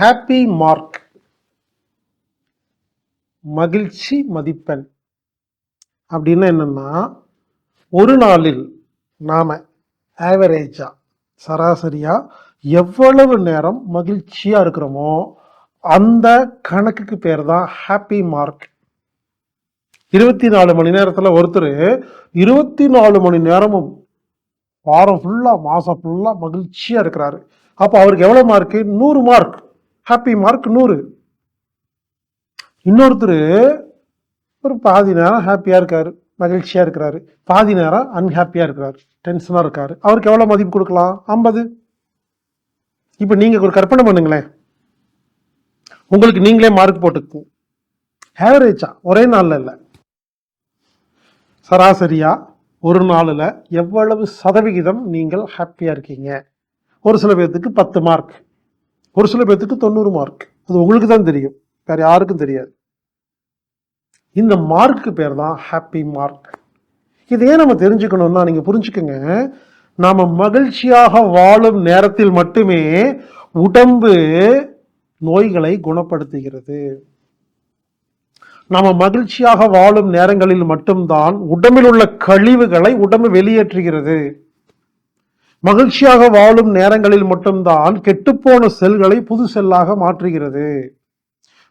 Happy mark மகிழ்ச்சி மதிப்பெண். அப்படின்னா என்னன்னா ஒரு நாளில் நாம் ஆவரேஜாக சராசரியாக எவ்வளவு நேரம் மகிழ்ச்சியாக இருக்கிறோமோ அந்த கணக்குக்கு பேர் தான் ஹாப்பி மார்க் இருபத்தி நாலு மணி நேரத்தில் ஒருத்தர் இருபத்தி நாலு மணி நேரமும் வாரம் ஃபுல்லாக மாதம் ஃபுல்லாக மகிழ்ச்சியாக இருக்கிறாரு. அப்போ அவருக்கு எவ்வளோ மார்க்கு நூறு மார்க் ஹாப்பி மார்க் நூறு. இன்னொருத்தர் ஒரு பாதி நேரம் ஹாப்பியாக இருக்கார் மகிழ்ச்சியாக இருக்கிறாரு. பாதி நேரம் அன்ஹாப்பியாக இருக்கிறார் டென்ஷனாக இருக்கார். அவருக்கு எவ்வளோ மதிப்பு கொடுக்கலாம்? ஐம்பது. இப்போ நீங்கள் ஒரு கற்பனை பண்ணுங்களேன். உங்களுக்கு நீங்களே மார்க் போட்டுக்கோங்க ஆவரேஜா ஒரே நாளில் இல்லை. சராசரியாக ஒரு நாளில் எவ்வளவு சதவிகிதம் நீங்கள் ஹாப்பியாக இருக்கீங்க? ஒரு சில பேர்த்துக்கு பத்து மார்க் ஒரு சில பேர்த்துக்கு தொண்ணூறு மார்க் அது உங்களுக்கு தான் தெரியும். வேற யாருக்கும் தெரியாது. இந்த மார்க்கு பேர் தான் ஹாப்பி மார்க் இது ஏன் நம்ம தெரிஞ்சுக்கணும்னா நீங்கள் புரிஞ்சுக்கோங்க. நாம் மகிழ்ச்சியாக வாழும் நேரத்தில் மட்டுமே உடம்பு நோய்களை குணப்படுத்துகிறது. நாம் மகிழ்ச்சியாக வாழும் நேரங்களில் மட்டும்தான் உடம்பில் உள்ள கழிவுகளை உடம்பு வெளியேற்றுகிறது. மகிழ்ச்சியாக வாழும் நேரங்களில் மட்டும்தான் கெட்டுப்போன செல்களை புது செல்லாக மாற்றுகிறது.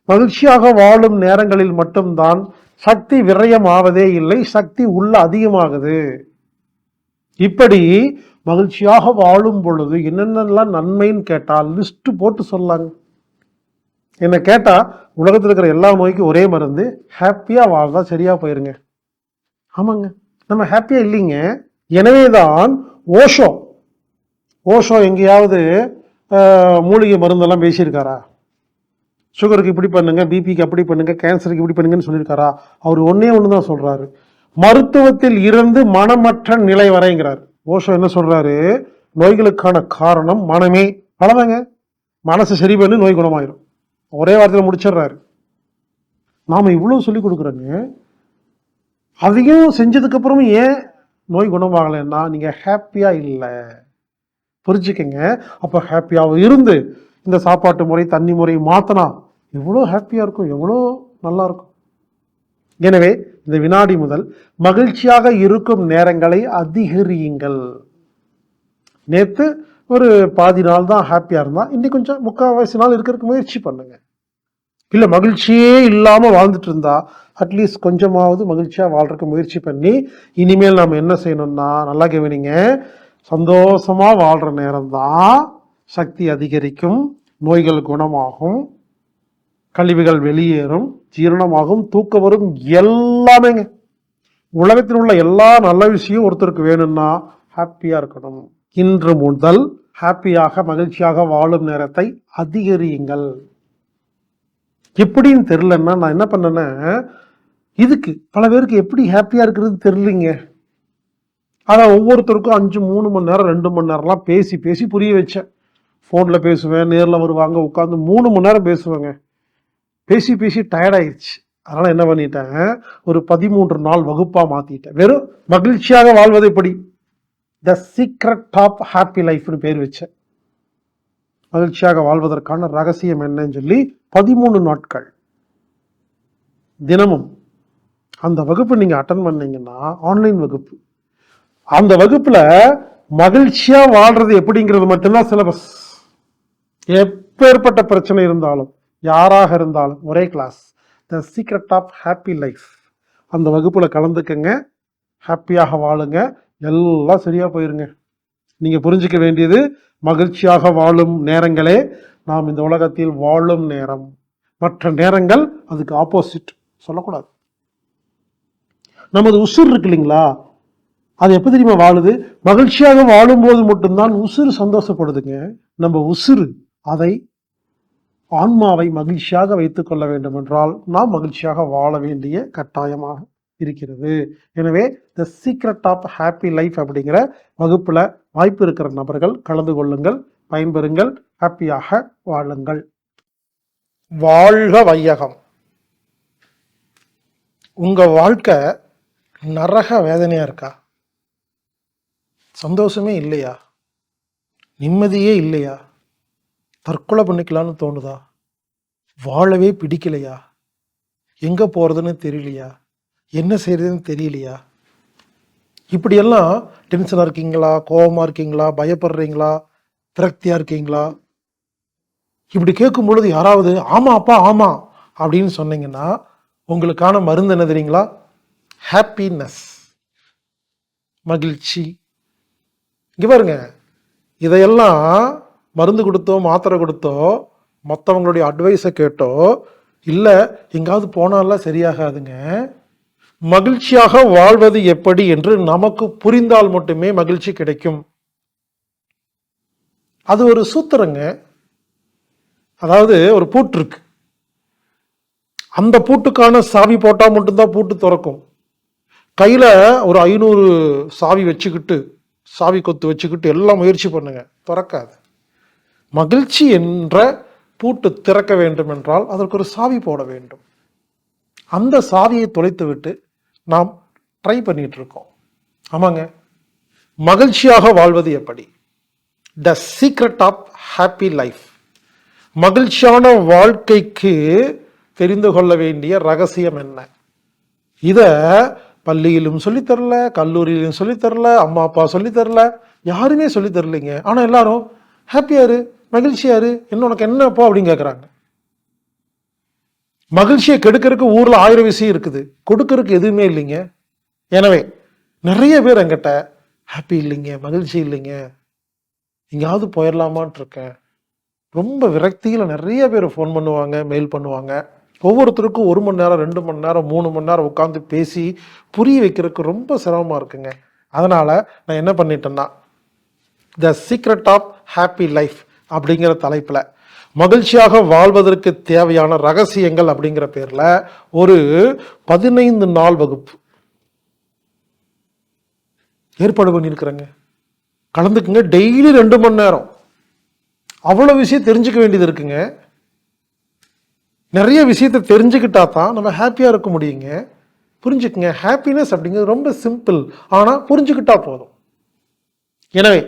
மகிழ்ச்சியாக வாழும் நேரங்களில் மட்டும்தான் சக்தி விரயமாவதே இல்லை சக்தி உள்ள அதிகமாகுது. இப்படி மகிழ்ச்சியாக வாழும் பொழுது என்னென்னலாம் நன்மைன்னு கேட்டால் லிஸ்ட் போட்டு சொல்லாங்க. என்னை கேட்டால் உலகத்தில் இருக்கிற எல்லா நோய்க்கும் ஒரே மருந்து ஹாப்பியாக வாழ்ந்தா சரியாக போயிருங்க. ஆமாங்க. நம்ம ஹாப்பியாக இல்லைங்க. எனவே தான் ஓஷோ ஓஷோ எங்கேயாவது மூலிகை மருந்தெல்லாம் பேசியிருக்காரா? சுகருக்கு இப்படி பண்ணுங்க பிபிக்கு அப்படி பண்ணுங்க கேன்சருக்கு இப்படி பண்ணுங்கன்னு சொல்லியிருக்காரா? அவர் ஒன்றே ஒன்று தான் சொல்கிறாரு மருத்துவத்தில் இருந்து மனமற்ற நிலை வரைங்கிறார். ஓஷோ என்ன சொல்கிறாரு நோய்களுக்கான காரணம் மனமே. அவ்வளோதாங்க மனசு சரி பண்ணி நோய் குணமாயிரும். ஒரே வாரத்தில் முடிச்சிடுறாரு. நாம் இவ்வளோ சொல்லி கொடுக்குறோங்க. அதையும் செஞ்சதுக்கப்புறமும் ஏன் நோய் குணமாகலைன்னா நீங்கள் ஹாப்பியாக இல்லை. புரிஞ்சுக்கங்க. அப்போ ஹாப்பியாக இருந்து இந்த சாப்பாட்டு முறை தண்ணி முறை மாற்றினா எவ்வளோ ஹாப்பியாக இருக்கும் எவ்வளோ நல்லா இருக்கும். எனவே இந்த வினாடி முதல் மகிழ்ச்சியாக இருக்கும் நேரங்களை அதிகரியுங்கள். நேற்று ஒரு பாதி நாள் தான் ஹாப்பியாக இருந்தால் இன்னைக்கு கொஞ்சம் முக்கால்வாசி நாள் இருக்கிறதுக்கு முயற்சி பண்ணுங்க. இல்லை மகிழ்ச்சியே இல்லாமல் வாழ்ந்துட்டு இருந்தா அட்லீஸ்ட் கொஞ்சமாவது மகிழ்ச்சியாக வாழ்றதுக்கு முயற்சி பண்ணி இனிமேல் நாம் என்ன செய்யணும்னா நல்லா கவனிங்க. சந்தோஷமா வாழ்கிற நேரம் தான் சக்தி அதிகரிக்கும் நோய்கள் குணமாகும் கழிவுகள் வெளியேறும் ஜீரணமாகும் தூக்கம் வரும் எல்லாமேங்க. உலகத்தில் உள்ள எல்லா நல்ல விஷயம் ஒருத்தருக்கு வேணும்னா ஹாப்பியாக இருக்கணும். இன்று முதல் ஹாப்பியாக மகிழ்ச்சியாக வாழும் நேரத்தை அதிகரியுங்கள். எப்படின்னு தெரிலன்னா நான் என்ன பண்ணேன்னா இதுக்கு பல பேருக்கு எப்படி ஹாப்பியாக இருக்கிறது தெரிலிங்க அதை ஒவ்வொருத்தருக்கும் அஞ்சு மூணு மணி நேரம் ரெண்டு மணி நேரம்லாம் பேசி பேசி புரிய வச்சேன். ஃபோனில் பேசுவேன் நேரில் வருவாங்க உட்காந்து மூணு மணி நேரம் பேசுவேங்க. பேசி பேசி டயர்டாயிடுச்சு அதனால் என்ன பண்ணிட்டேன் ஒரு பதிமூன்று நாள் வகுப்பாக மாற்றிட்டேன் வெறும் மகிழ்ச்சியாக வாழ்வதேப்படி த சீக்ரெட் ஆஃப் ஹாப்பி லைஃப்னு பேர் வச்சேன். மகிழ்ச்சியாக வாழ்வதற்கான ரகசியம் என்னன்னு சொல்லி பதிமூணு நாட்கள். தினமும் அந்த வகுப்பு நீங்கள் அட்டன் பண்ணீங்கன்னா ஆன்லைன் வகுப்பு. அந்த வகுப்புல மகிழ்ச்சியா வாழ்றது எப்படிங்கிறது மட்டும்தான் சிலபஸ் எப்பேற்பட்ட பிரச்சனை இருந்தாலும் யாராக இருந்தாலும் ஒரே class the secret of happy life அந்த வகுப்புல கலந்துக்கங்க ஹாப்பியாக வாழுங்க எல்லாம் சரியா போயிருங்க. நீங்க புரிஞ்சுக்க வேண்டியது மகிழ்ச்சியாக வாழும் நேரங்களே நாம் இந்த உலகத்தில் வாழும் நேரம். மற்ற நேரங்கள் அதுக்கு ஆப்போசிட் சொல்லக்கூடாது. நமது உசுர் இருக்கு இல்லைங்களா? அது எப்போ தெரியுமா வாழுது? மகிழ்ச்சியாக வாழும்போது மட்டும்தான் உசுறு சந்தோஷப்படுதுங்க. நம்ம உசுறு அதை ஆன்மாவை மகிழ்ச்சியாக வைத்துக் கொள்ள வேண்டும் என்றால் நாம் மகிழ்ச்சியாக வாழ வேண்டிய கட்டாயமாக இருக்கிறது. எனவே the secret of happy life அப்படிங்கிற வகுப்பில் வாய்ப்பு இருக்கிற நபர்கள் கலந்து கொள்ளுங்கள் பயன்பெறுங்கள் ஹாப்பியாக வாழுங்கள். வாழ்க வையகம். உங்கள் வாழ்க்கை நரக வேதனையாக இருக்கா? சந்தோஷமே இல்லையா? நிம்மதியே இல்லையா? தற்கொலை பண்ணிக்கலான்னு தோணுதா? வாழவே பிடிக்கலையா? எங்கே போகிறதுன்னு தெரியலையா? என்ன செய்கிறதுன்னு தெரியலையா? இப்படியெல்லாம் டென்ஷனாக இருக்கீங்களா? கோபமாக இருக்கீங்களா? பயப்படுறீங்களா? விரக்தியாக இருக்கீங்களா? இப்படி கேட்கும் பொழுது யாராவது ஆமாம் அப்பா ஆமாம் அப்படின்னு சொன்னீங்கன்னா உங்களுக்கான மருந்து என்ன தெரியுங்களா? ஹாப்பினஸ் மகிழ்ச்சி. இங்கே பாருங்க. இதையெல்லாம் மருந்து கொடுத்தோ மாத்திரை கொடுத்தோ மற்றவங்களுடைய அட்வைஸை கேட்டோ இல்லை எங்காவது போனாலாம் சரியாகாதுங்க. மகிழ்ச்சியாக வாழ்வது எப்படி என்று நமக்கு புரிந்தால் மட்டுமே மகிழ்ச்சி கிடைக்கும். அது ஒரு சூத்திரங்க. அதாவது ஒரு பூட்டு இருக்கு. அந்த பூட்டுக்கான சாவி போட்டால் மட்டும்தான் பூட்டு திறக்கும். கையில் ஒரு ஐநூறு சாவி வச்சுக்கிட்டு சாவி கொத்து வச்சுக்கிட்டு எல்லாம் முயற்சி பண்ணுங்க. திறக்காது. மகிழ்ச்சி என்ற பூட்டு திறக்க வேண்டும் என்றால் அதற்கு ஒரு சாவி போட வேண்டும். அந்த சாவியை தொலைத்து விட்டு நாம் ட்ரை பண்ணிட்டு இருக்கோம். ஆமாங்க. மகிழ்ச்சியாக வாழ்வது எப்படி? The secret of happy life மகிழ்ச்சியான வாழ்க்கைக்கு தெரிந்து கொள்ள வேண்டிய ரகசியம் என்ன? இதை பள்ளியிலும் சொல்லித் தரல கல்லூரியிலும் சொல்லித் தரல அம்மா அப்பா சொல்லித் தரல யாருமே சொல்லித் தரலைங்க எல்லாரும் ஹாப்பியாரு மகிழ்ச்சியாரு இன்னும் என்ன உனக்கு என்னப்பா அப்படின்னு கேட்குறாங்க மகிழ்ச்சியை கெடுக்கிறதுக்கு ஊரில் ஆயிரம் விஷயம் இருக்குது. கொடுக்கறதுக்கு எதுவுமே இல்லைங்க. எனவே நிறைய பேர் என்கிட்ட ஹாப்பி இல்லைங்க மகிழ்ச்சி இல்லைங்க. எங்கேயாவது போயிடலாமான் இருக்கேன். ரொம்ப விரக்தியில் நிறைய பேர் ஃபோன் பண்ணுவாங்க மெயில் பண்ணுவாங்க. ஒவ்வொருத்தருக்கும் ஒரு மணி நேரம் ரெண்டு மணி நேரம் மூணு மணி நேரம் உட்காந்து பேசி புரிய வைக்கிறதுக்கு ரொம்ப சிரமமாக இருக்குங்க. அதனால் நான் என்ன பண்ணிட்டேன்னா the secret of happy life அப்படிங்கிற தலைப்பில் மகிழ்ச்சியாக வாழ்வதற்கு தேவையான ரகசியங்கள் அப்படிங்கிற பேரில் ஒரு பதினைந்து நாள் வகுப்பு ஏற்பாடு பண்ணியிருக்கிறேங்க. கலந்துக்குங்க. டெய்லி ரெண்டு மணி நேரம். அவ்வளோ விஷயம் தெரிஞ்சுக்க வேண்டியது இருக்குங்க. நிறைய விஷயத்தை தெரிஞ்சுக்கிட்டா தான் நம்ம ஹாப்பியாக இருக்க முடியுங்க. புரிஞ்சுக்குங்க. ஹாப்பினஸ் அப்படிங்கிறது ரொம்ப சிம்பிள் ஆனால் புரிஞ்சுக்கிட்டா போதும். எனவே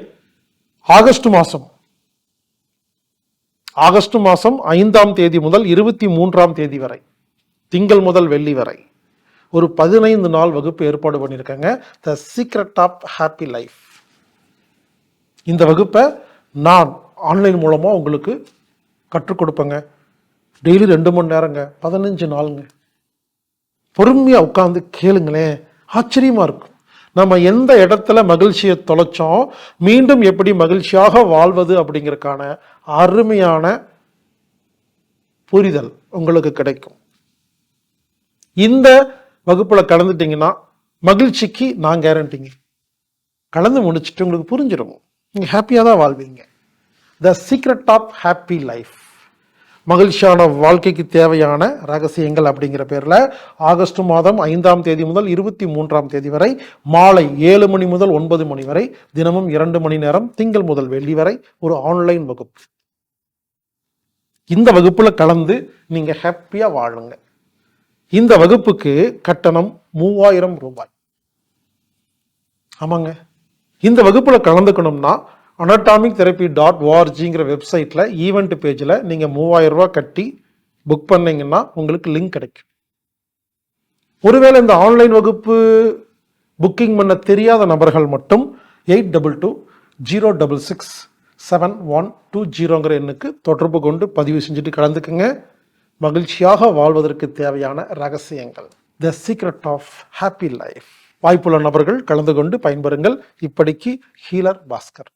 ஆகஸ்ட் மாதம் ஆகஸ்ட் மாதம் ஐந்தாம் தேதி முதல் இருபத்தி மூன்றாம் தேதி வரை. திங்கள் முதல் வெள்ளி வரை. ஒரு பதினைந்து நாள் வகுப்பு ஏற்பாடு பண்ணியிருக்காங்க. The secret of happy life இந்த வகுப்பை நான் ஆன்லைன் மூலமாக உங்களுக்கு கற்றுக் கொடுப்பேங்க. டெய்லி ரெண்டு மணி நேரங்க பதினஞ்சு நாளுங்க. பொறுமையாக உட்காந்து கேளுங்களேன் ஆச்சரியமாக இருக்கும். நம்ம எந்த இடத்துல மகிழ்ச்சியை தொலைச்சோம் மீண்டும் எப்படி மகிழ்ச்சியாக வாழ்வது அப்படிங்கிறதுக்கான அருமையான புரிதல் உங்களுக்கு கிடைக்கும். இந்த வகுப்பில் கலந்துட்டீங்கன்னா மகிழ்ச்சிக்கு நான் கேரண்டிங்க கலந்து முடிச்சுட்டு உங்களுக்கு புரிஞ்சிடும் நீங்கள் ஹாப்பியாக தான் வாழ்வீங்க. The secret of happy life மகிழ்ச்சியான வாழ்க்கைக்கு தேவையான ரகசியங்கள் அப்படிங்கிற பேரில் ஆகஸ்ட் மாதம் ஐந்தாம் தேதி முதல் இருபத்தி மூன்றாம் தேதி வரை மாலை ஏழு மணி முதல் ஒன்பது மணி வரை தினமும் இரண்டு மணி நேரம் திங்கள் முதல் வெள்ளி வரை ஒரு ஆன்லைன் வகுப்பு. இந்த வகுப்பில் கலந்து நீங்கள் ஹாப்பியாக வாழுங்க. இந்த வகுப்புக்கு கட்டணம் மூவாயிரம் ரூபாய். ஆமாங்க. இந்த வகுப்பில் கலந்துக்கணும்னா அனட்டாமிக் தெரப்பி டாட் ஓஆர்ஜிங்கிற வெப்சைட்டில் ஈவெண்ட் பேஜில் நீங்கள் மூவாயிரம் கட்டி புக் பண்ணிங்கன்னா உங்களுக்கு லிங்க் கிடைக்கும். ஒருவேளை இந்த ஆன்லைன் வகுப்பு புக்கிங் பண்ண தெரியாத நபர்கள் மட்டும் eight double two zero double six seven one two ஜீரோங்கிற எண்ணுக்கு தொடர்பு கொண்டு பதிவு செஞ்சுட்டு கலந்துக்குங்க. மகிழ்ச்சியாக வாழ்வதற்கு தேவையான ரகசியங்கள். The secret of happy life வாய்ப்புள்ள நபர்கள் கலந்து கொண்டு பயன்பெறுங்கள். இப்படிக்கு ஹீலர் பாஸ்கர்.